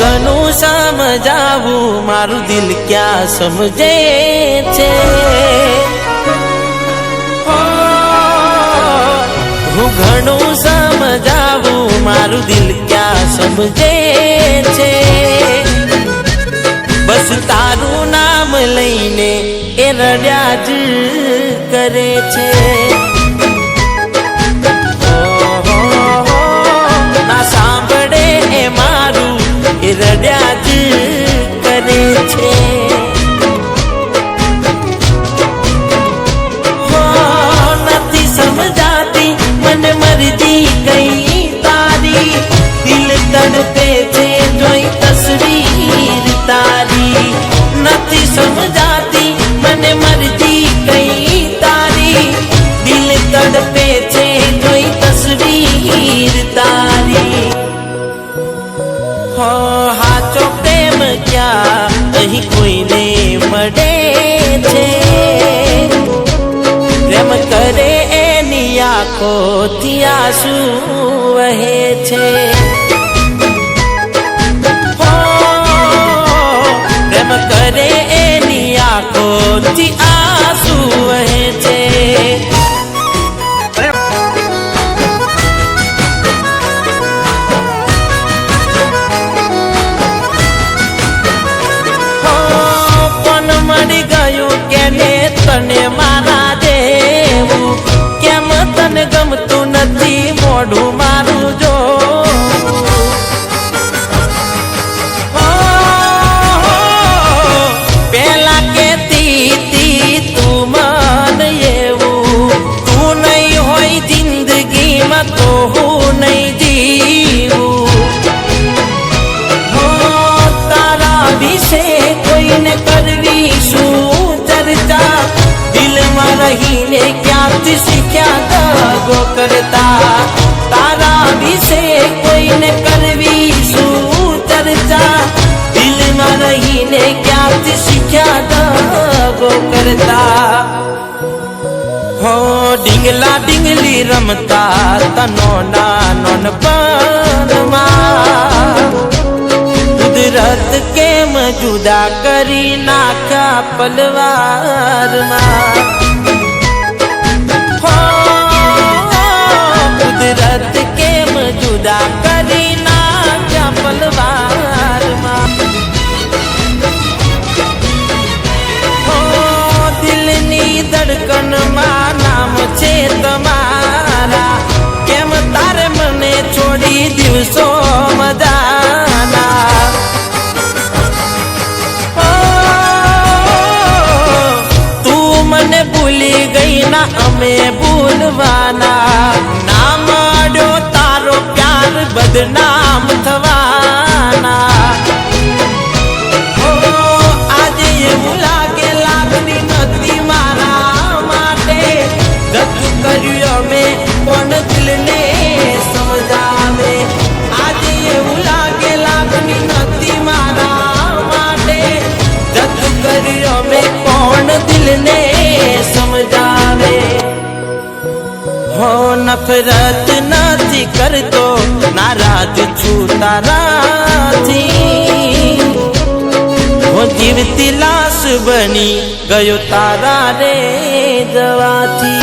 ઘણું સમજાવું મારું દિલ ક્યાં સમજે છે? મારું દિલ ક્યાં સમજે છે? બસ તારું નામ લઈને એ રડ્યા જ કરે છે. તારી દિલ તડપે છે જોઈ તસવીર તારી નથી સમજાતી મને મરજી કઈ તારી દિલ તડપે છે જોઈ તસવીર તારી હો હાચો પ્રેમ ક્યાં અહીં કોઈને મળે છે આંખોથી આંસુ વહે છે. પ્રેમ કરે એની આંખોથી દિલમાં રહીને ક્યાંથી શીખ્યા દગો કરતા તારા વિશે કોઈને કરવી શું ચર્ચા દિલમાં રહીને ક્યાંથી શીખ્યા દગો કરતા હો ડીંગલા ડીંગલી રમતા તનો નાનોન પનમાં કુદરત કેમ જુદા કરી નાખ્યા પલવારમાં ના અમે ભૂલવાના. ના મળ્યો તારો પ્યાર બદનામ અમે કોણ દિલને સમજાવે હો નફરત નથી કરતો નારાજ છું તારાથી હું જીવતી લાશ બની ગયો તારા રે જવાથી